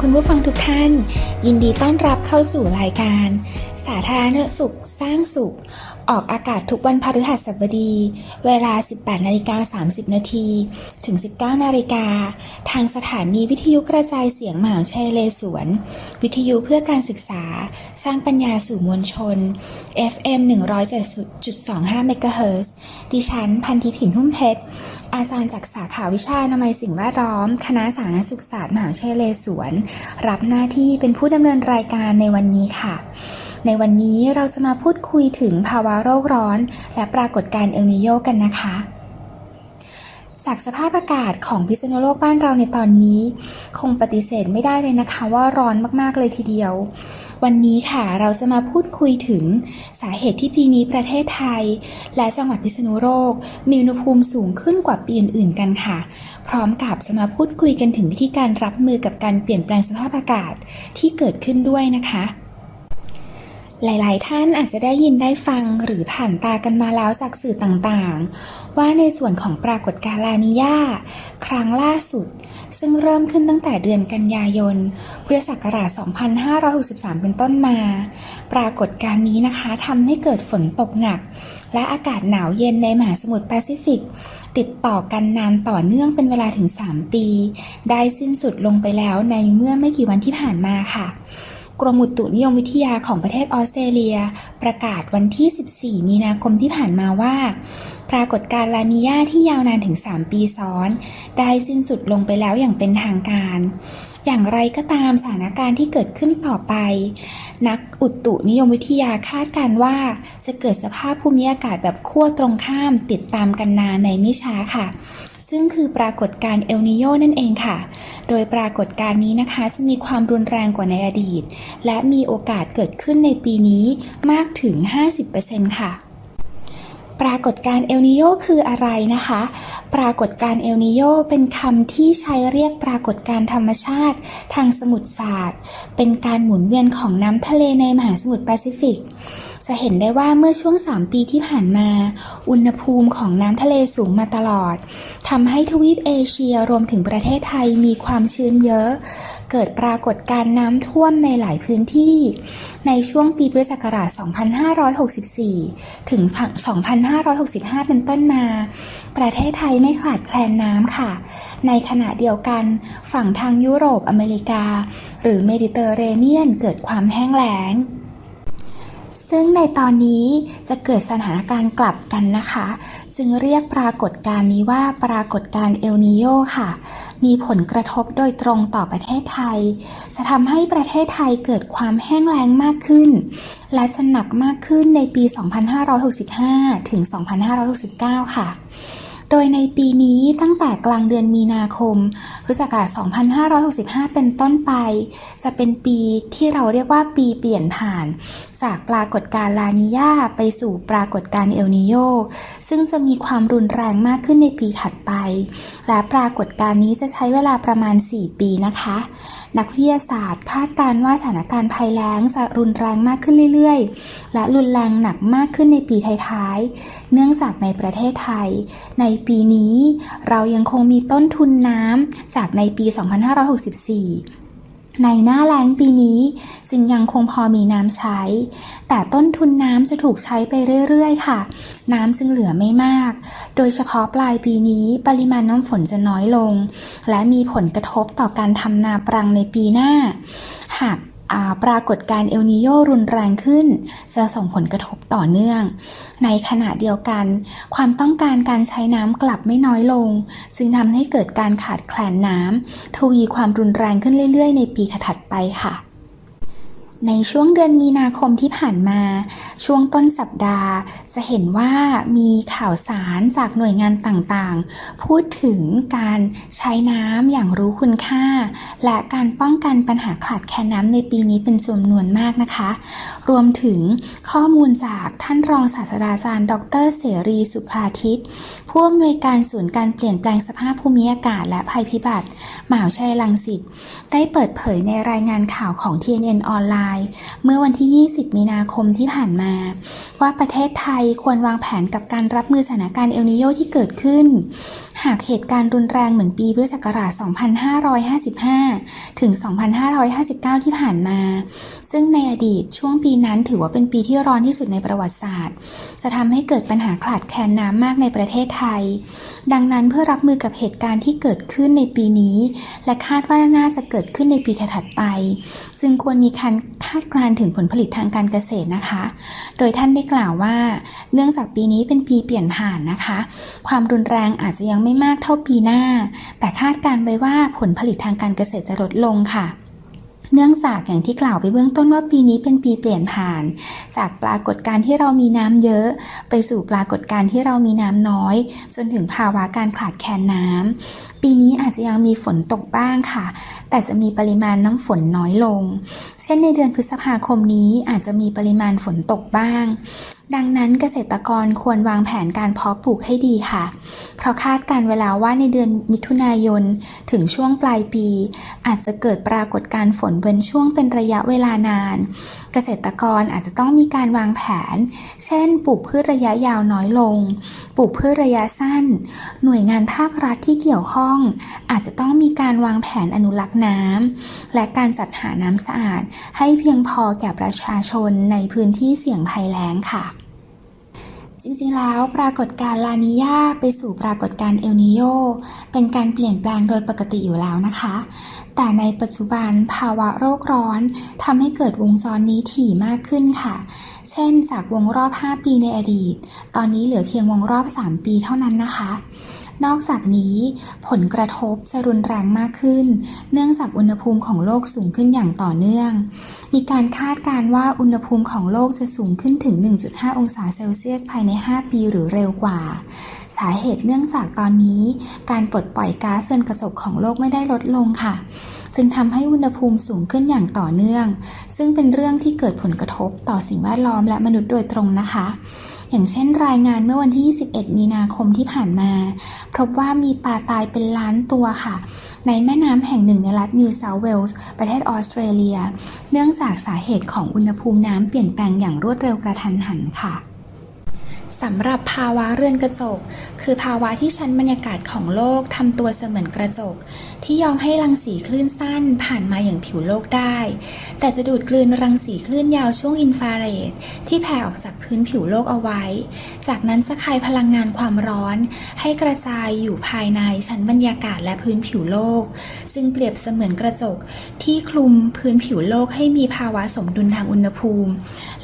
คุณผู้ฟังทุกท่าน ยินดีต้อนรับเข้าสู่รายการ สาธารณสุขสร้างสุข ออกอากาศทุกวันพฤหัสบดี เวลา 18นาฬิกา30 นาทีถึง 19นาฬิกา ทางสถานีวิทยุกระจายเสียงมหาวิทยาลัยเลสวน วิทยุเพื่อการศึกษา สร้างปัญญาสู่มวลชน FM 107.25เมกะเฮิรตซ์ดิฉัน พันธิผินหุ้มเพชร อาจารย์จากสาขาวิชานามัยสิ่งแวดล้อม คณะสาธารณสุขศาสตร์มหาวิทยาลัยเลสวน รับหน้าที่เป็นผู้ดำเนินรายการในวันนี้ค่ะ ในวันนี้เราจะมาพูดคุยถึงภาวะโลกร้อน และปรากฏการณ์เอลนิโยกันนะคะ จากสภาพอากาศของพิษณุโลกบ้านเราในตอนนี้ คงปฏิเสธไม่ได้เลยนะคะว่าร้อนมากๆเลยทีเดียว วันนี้ค่ะเราจะมาพูดคุยถึงสาเหตุที่ปีนี้ประเทศไทย และจังหวัดพิษณุโลกมีอุณหภูมิสูงขึ้นกว่าปีอื่นๆกันค่ะ พร้อมกับจะมาพูดคุยกันถึงวิธีการรับมือกับการเปลี่ยนแปลงสภาพอากาศที่เกิดขึ้นด้วยนะคะ หลายๆ ท่านอาจจะได้ยินได้ฟังหรือผ่านตากันมาแล้วจากสื่อต่างๆ ว่าในส่วนของปรากฏการณ์ลานิญาครั้งล่าสุด ซึ่งเริ่มขึ้นตั้งแต่เดือนกันยายนพุทธศักราช 2563 เป็นต้นมา ปรากฏการณ์นี้นะคะทำให้เกิดฝนตกหนัก และอากาศหนาวเย็นในมหาสมุทรแปซิฟิก ติดต่อกันนานต่อเนื่องเป็นเวลาถึง 3 ปี ได้สิ้นสุดลงไปแล้วในเมื่อไม่กี่วันที่ผ่านมาค่ะ กรมอุตุนิยมวิทยาของประเทศออสเตรเลีย ประกาศวันที่ 14 มีนาคมที่ผ่านมาว่า ปรากฏการณ์ลานิญาที่ยาวนานถึง 3 ปีซ้อน ได้สิ้นสุดลงไปแล้วอย่างเป็นทางการ อย่างไรก็ตามสถานการณ์ที่เกิดขึ้นต่อไป นักอุตุนิยมวิทยาคาดการณ์ว่า จะเกิดสภาพภูมิอากาศแบบขั้วตรงข้ามติดตามกันนานในไม่ช้าค่ะ ซึ่งคือปรากฏการณ์เอลนิโยนั่นเองค่ะ โดยปรากฏการณ์นี้นะคะจะมีความรุนแรงกว่าในอดีต และมีโอกาสเกิดขึ้นในปีนี้มากถึง 50%ค่ะปรากฏการณ์เอลนิโยคืออะไรนะคะ ปรากฏการณ์เอลนิโยเป็นคำที่ใช้เรียกปรากฏการณ์ธรรมชาติ ทางสมุทรศาสตร์ เป็นการหมุนเวียนของน้ำทะเลในมหาสมุทรแปซิฟิก จะเห็นได้ว่าเมื่อช่วง 3 ปีที่ผ่านมา อุณหภูมิของน้ำทะเลสูงมาตลอดทำให้ทวีปเอเชียรวมถึงประเทศไทยมีความชื้นเยอะ เกิดปรากฏการณ์น้ำท่วมในหลายพื้นที่ ในช่วงปีพุทธศักราช 2564 ถึง 2565 เป็นต้นมา ประเทศไทยไม่ขาดแคลนน้ำค่ะ ในขณะเดียวกัน ฝั่งทางยุโรปอเมริกา หรือเมดิเตอร์เรเนียนเกิดความแห้งแล้ง ซึ่งในตอนนี้จะเกิดสถานการณ์กลับกันนะคะจึงเรียกปรากฏการณ์นี้ว่าปรากฏการณ์เอลนิโยค่ะ มีผลกระทบโดยตรงต่อประเทศไทย จะทำให้ประเทศไทยเกิดความแห้งแล้งมากขึ้น และจะหนักมากขึ้นในปี 2565 ถึง 2569 ค่ะโดยในปีนี้ตั้งแต่กลางเดือนมีนาคม พุทธศักราช 2565 เป็นต้นไป จะเป็นปีที่เราเรียกว่าปีเปลี่ยนผ่าน จากปรากฏการณ์ลานิญาไปสู่ปรากฏการณ์เอลนิโยซึ่งจะมีความรุนแรงมากขึ้นในปีถัดไป และปรากฏการณ์นี้จะใช้เวลาประมาณ 4 ปีนะคะ นักวิทยาศาสตร์คาดการณ์ว่าสถานการณ์ภัยแล้งจะรุนแรงมากขึ้นเรื่อยๆ และรุนแรงหนักมากขึ้นในปีท้ายๆ เนื่องจากในประเทศไทย ในปีนี้เรายังคงมีต้นทุนน้ำจากในปี 2564 ในหน้าแล้งปีนี้จึงยังคงพอมีน้ำใช้ แต่ต้นทุนน้ำจะถูกใช้ไปเรื่อยๆ ค่ะ น้ำจึงเหลือไม่มาก โดยเฉพาะปลายปีนี้ปริมาณน้ำฝนจะน้อยลง และมีผลกระทบต่อการทำนาปรังในปีหน้า หาก ปรากฏการเอลนิโยรุนแรงขึ้น จะส่งผลกระทบต่อเนื่อง ในขณะเดียวกัน ความต้องการการใช้น้ำกลับไม่น้อยลง ซึ่งทำให้เกิดการขาดแคลนน้ำทวีความรุนแรงขึ้นเรื่อยๆ ในปีถัดๆไปค่ะ ในช่วงเดือนมีนาคมที่ผ่านมา ช่วงต้นสัปดาห์ จะเห็นว่ามีข่าวสารจากหน่วยงานต่างๆ พูดถึงการใช้น้ำอย่างรู้คุณค่า และการป้องกันปัญหาขาดแคลนน้ำในปีนี้เป็นจำนวนมากนะคะ รวมถึงข้อมูลจากท่านรองศาสตราจารย์ ดร เสรีสุภาทิตผู้อำนวยการศูนย์การเปลี่ยนแปลงสภาพภูมิอากาศ และภัยพิบัติมหาวิทยาลัยรังสิตได้เปิดเผยในรายงานข่าวของ TNN ออนไลน์เมื่อวันที่ 20 มีนาคมที่ผ่านมา ว่าประเทศไทยควรวางแผนกับการรับมือสถานการณ์เอลนิโยที่เกิดขึ้น หากเหตุการณ์รุนแรงเหมือนปีพุทธศักราช 2555 ถึง 2559 ที่ผ่านมา ซึ่งในอดีตช่วงปีนั้นถือว่าเป็นปีที่ร้อนที่สุดในประวัติศาสตร์ จะทำให้เกิดปัญหาขาดแคลนน้ำมากในประเทศไทย ดังนั้นเพื่อรับมือกับเหตุการณ์ที่เกิดขึ้นในปีนี้ และคาดว่าน่าจะเกิดขึ้นในปีถัดไป จึงควรมีการคาดการถึงผลผลิตทางการเกษตรนะคะ โดยท่านได้กล่าวว่า เนื่องจากปีนี้เป็นปีเปลี่ยนผ่านนะคะ ความรุนแรงอาจจะยังไม่มากเท่าปีหน้า แต่คาดการไว้ว่าผลผลิตทางการเกษตรจะลดลงค่ะ เนื่องจากอย่างที่กล่าวไปเบื้องต้นว่าปีนี้เป็นปีเปลี่ยนผ่าน จากปรากฏการณ์ที่เรามีน้ำเยอะ ไปสู่ปรากฏการณ์ที่เรามีน้ำน้อย จนถึงภาวะการขาดแคลนน้ำปีนี้อาจจะยังมีฝนตกบ้างค่ะ แต่จะมีปริมาณน้ำฝนน้อยลง เช่นในเดือนพฤษภาคมนี้อาจจะมีปริมาณฝนตกบ้างดังนั้นเกษตรกรควรวางแผนการเพาะปลูกให้ดีค่ะ เพราะคาดการณ์เวลาว่าในเดือนมิถุนายนถึงช่วงปลายปี อาจจะเกิดปรากฏการณ์ฝนเป็นช่วงเป็นระยะเวลานาน เกษตรกรอาจจะต้องมีการวางแผน เช่น ปลูกพืชระยะยาวน้อยลง ปลูกพืชระยะสั้น หน่วยงานภาครัฐที่เกี่ยวข้อง อาจจะต้องมีการวางแผนอนุรักษ์น้ำและการจัดหาน้ำสะอาด ให้เพียงพอแก่ประชาชนในพื้นที่เสี่ยงภัยแล้งค่ะ จริงๆ แล้วปรากฏการณ์ลานิยาไปสู่ปรากฏการณ์เอลนิโยเป็นการเปลี่ยนแปลงโดยปกติอยู่แล้วนะคะ แต่ในปัจจุบันภาวะโรคร้อนทำให้เกิดวงจรนี้ถี่มากขึ้นค่ะ เช่นจากวงรอบ 5 ปีในอดีต ตอนนี้เหลือเพียงวงรอบ 3 ปีเท่านั้นนะคะ นอกจากนี้ผลกระทบจะรุนแรงมากขึ้น เนื่องจากอุณหภูมิของโลกสูงขึ้นอย่างต่อเนื่อง มีการคาดการณ์ว่าอุณหภูมิของโลกจะสูงขึ้นถึง 1.5 องศาเซลเซียสภายใน 5 ปีหรือเร็วกว่า สาเหตุเนื่องจากตอนนี้ การปลดปล่อยก๊าซเรือนกระจกของโลกไม่ได้ลดลงค่ะ จึงทำให้อุณหภูมิสูงขึ้นอย่างต่อเนื่อง ซึ่งเป็นเรื่องที่เกิดผลกระทบต่อสิ่งแวดล้อมและมนุษย์โดยตรงนะคะ อย่างเช่นรายงานเมื่อวันที่ 21 มีนาคมที่ผ่านมา พบว่ามีปลาตายเป็นล้านตัวค่ะ ในแม่น้ำแห่งหนึ่งในรัฐนิวเซาท์เวลส์ประเทศออสเตรเลีย เนื่องจากสาเหตุของอุณหภูมิน้ำเปลี่ยนแปลงอย่างรวดเร็วกระทันหันค่ะ สำหรับภาวะเรือนกระจก คือภาวะที่ชั้นบรรยากาศของโลกทำตัวเสมือนกระจก ที่ยอมให้รังสีคลื่นสั้นผ่านมาอย่างผิวโลกได้ แต่จะดูดกลืนรังสีคลื่นยาวช่วงอินฟราเรดที่แผ่ออกจากพื้นผิวโลกเอาไว้ จากนั้นจะคายพลังงานความร้อน ให้กระจายอยู่ภายในชั้นบรรยากาศและพื้นผิวโลก ซึ่งเปรียบเสมือนกระจกที่คลุมพื้นผิวโลกให้มีภาวะสมดุลทางอุณหภูมิ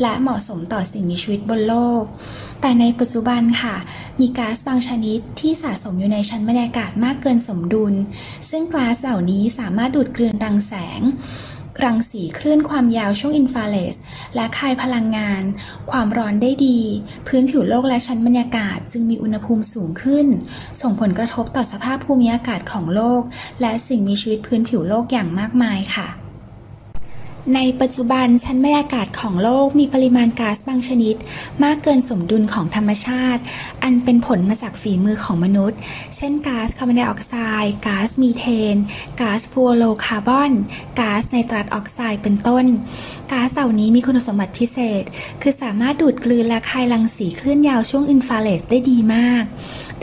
และเหมาะสมต่อสิ่งมีชีวิตบนโลก แต่ในปัจจุบันค่ะ มีก๊าซบางชนิดที่สะสมอยู่ในชั้นบรรยากาศมากเกินสมดุล ซึ่งก๊าซเหล่านี้สามารถดูดกลืนรังแสง รังสีคลื่นความยาวช่วงอินฟราเรดและคายพลังงาน ความร้อนได้ดี พื้นผิวโลกและชั้นบรรยากาศจึงมีอุณหภูมิสูงขึ้น ส่งผลกระทบต่อสภาพภูมิอากาศของโลก และสิ่งมีชีวิตพื้นผิวโลกอย่างมากมายค่ะ ในปัจจุบันชั้นบรรยากาศของโลกมีปริมาณก๊าซบางชนิด มากเกินสมดุลของธรรมชาติ อันเป็นผลมาจากฝีมือของมนุษย์ เช่นก๊าซคาร์บอนไดออกไซด์ก๊าซมีเทนก๊าซฟลูอโรคาร์บอนก๊าซไนตรัสออกไซด์เป็นต้นก๊าซเหล่านี้มีคุณสมบัติพิเศษ คือสามารถดูดกลืนและคายรังสีคลื่นยาวช่วงอินฟราเรดได้ดีมาก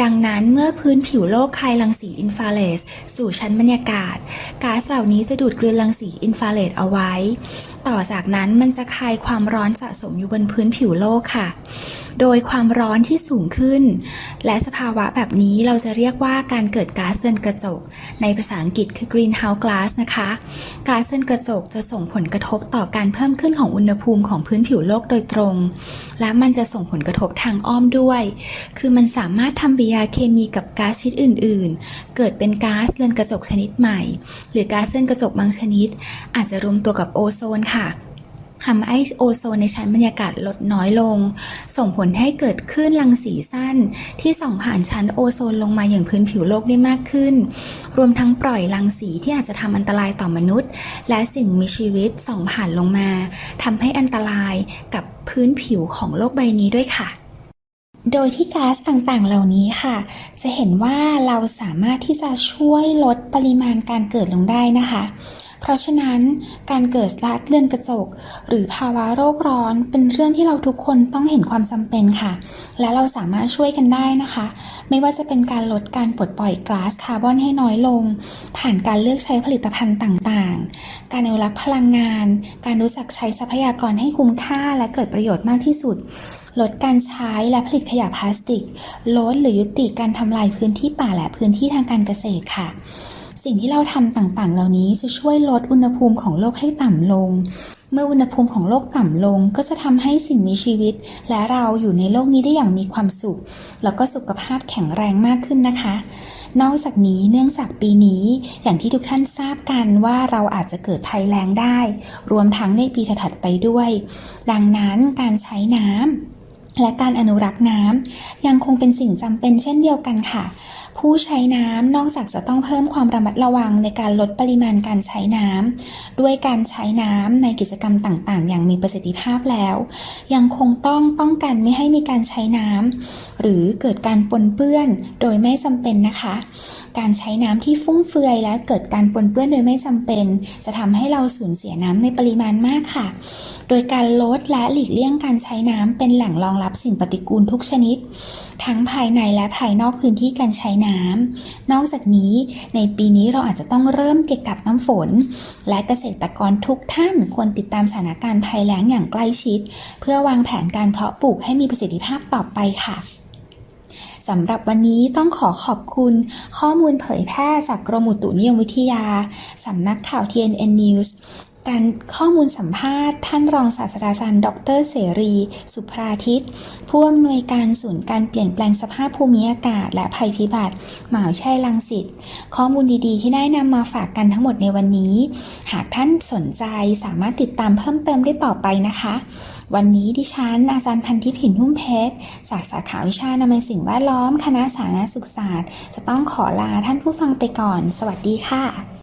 ดังนั้นเมื่อพื้นผิวโลกคายรังสีอินฟราเรดสู่ชั้นบรรยากาศก๊าซเหล่านี้จะดูดกลืนรังสีอินฟราเรดเอาไว้ต่อจากนั้นมันจะคายความร้อนสะสมอยู่บนพื้นผิวโลกค่ะ โดยความร้อนที่สูงขึ้น และสภาวะแบบนี้เราจะเรียกว่าการเกิดก๊าซเรือนกระจก ในภาษาอังกฤษคือ greenhouse gas นะคะก๊าซเรือนกระจกจะส่งผลกระทบต่อการเพิ่มขึ้นของอุณหภูมิของพื้นผิวโลกโดยตรง และมันจะส่งผลกระทบทางอ้อมด้วย คือมันสามารถทำปฏิกิริยาเคมีกับก๊าซชนิดอื่น ๆ เกิดเป็นก๊าซเรือนกระจกชนิดใหม่ หรือก๊าซเรือนกระจกบางชนิด อาจจะรวมตัวกับโอโซนค่ะทำให้โอโซนในชั้นบรรยากาศลดน้อยลง ส่งผลให้เกิดคลื่นรังสีสั้น ที่ส่องผ่านชั้นโอโซนลงมาอย่างพื้นผิวโลกได้มากขึ้น รวมทั้งปล่อยรังสีที่อาจจะทำอันตรายต่อมนุษย์ และสิ่งมีชีวิตส่องผ่านลงมาทำให้อันตรายกับพื้นผิวของโลกใบนี้ด้วยค่ะโดยที่ก๊าซต่างๆ เหล่านี้ค่ะ จะเห็นว่าเราสามารถที่จะช่วยลดปริมาณการเกิดลงได้นะคะ เพราะฉะนั้นการเกิดลาดเลือนกระจก หรือภาวะโรคร้อนเป็นเรื่องที่เราทุกคนต้องเห็นความจำเป็นค่ะ และเราสามารถช่วยกันได้นะคะ ไม่ว่าจะเป็นการลดการปลดปล่อยก๊าซคาร์บอนให้น้อยลง ผ่านการเลือกใช้ผลิตภัณฑ์ต่างๆ การอนุรักษ์พลังงาน การรู้จักใช้ทรัพยากรให้คุ้มค่าและเกิดประโยชน์มากที่สุดลดการใช้และผลิตขยะพลาสติก ลดหรือยุติการทำลายพื้นที่ป่าและพื้นที่ทางการเกษตรค่ะ สิ่งที่เราทำต่างๆ เหล่านี้จะช่วยลดอุณหภูมิของโลกให้ต่ำลง เมื่ออุณหภูมิของโลกต่ำลง ก็จะทำให้สิ่งมีชีวิต และเราอยู่ในโลกนี้ได้อย่างมีความสุข แล้วก็สุขภาพแข็งแรงมากขึ้นนะคะ นอกจากนี้เนื่องจากปีนี้ อย่างที่ทุกท่านทราบกันว่าเราอาจจะเกิดภัยแล้งได้ รวมทั้งในปีถัดไปด้วย ดังนั้นการใช้น้ำและการอนุรักษ์น้ำยังคงเป็นสิ่งจำเป็นเช่นเดียวกันค่ะ ผู้ใช้น้ำนอกจากจะต้องเพิ่มความระมัดระวังในการลดปริมาณการใช้น้ำด้วยการใช้น้ำในกิจกรรมต่างๆ อย่างมีประสิทธิภาพแล้ว ยังคงต้องป้องกันไม่ให้มีการใช้น้ำหรือเกิดการปนเปื้อนโดยไม่จำเป็นนะคะ การใช้น้ำที่ฟุ่มเฟือยและเกิดการปนเปื้อนโดยไม่จำเป็น จะทำให้เราสูญเสียน้ำในปริมาณมากค่ะ โดยการลดและหลีกเลี่ยงการใช้น้ำเป็นแหล่งรองรับสิ่งปฏิกูลทุกชนิด ทั้งภายในและภายนอกพื้นที่การใช้น้ำนอกจากนี้ในปีนี้เราอาจจะต้องเริ่มเก็บกักน้ำฝน และเกษตรกรทุกท่านควรติดตามสถานการณ์ภัยแล้งอย่างใกล้ชิด เพื่อวางแผนการเพาะปลูกให้มีประสิทธิภาพต่อไปค่ะ สำหรับวันนี้ต้องขอขอบคุณข้อมูลเผยแพร่จากกรมอุตุนิยมวิทยา สำนักข่าว TNN News การข้อมูลสัมภาษณ์ท่านรองศาสตราจารย์ ดรเสรี สุภราทิตผู้อำนวยการศูนย์การเปลี่ยนแปลงสภาพภูมิอากาศ และภัยพิบัติมหาวิทยาลัยรังสิตข้อมูลดีๆ ที่ได้นำมาฝากกันทั้งหมดในวันนี้ หากท่านสนใจสามารถติดตามเพิ่มเติมได้ต่อไปนะคะ วันนี้ดิฉันอาจารย์พันธิผินหุ้มเพชรจากสาขาวิชานามัยสิ่งแวดล้อม คณะสาธารณสุขศาสตร์ จะต้องขอลาท่านผู้ฟังไปก่อน สวัสดีค่ะ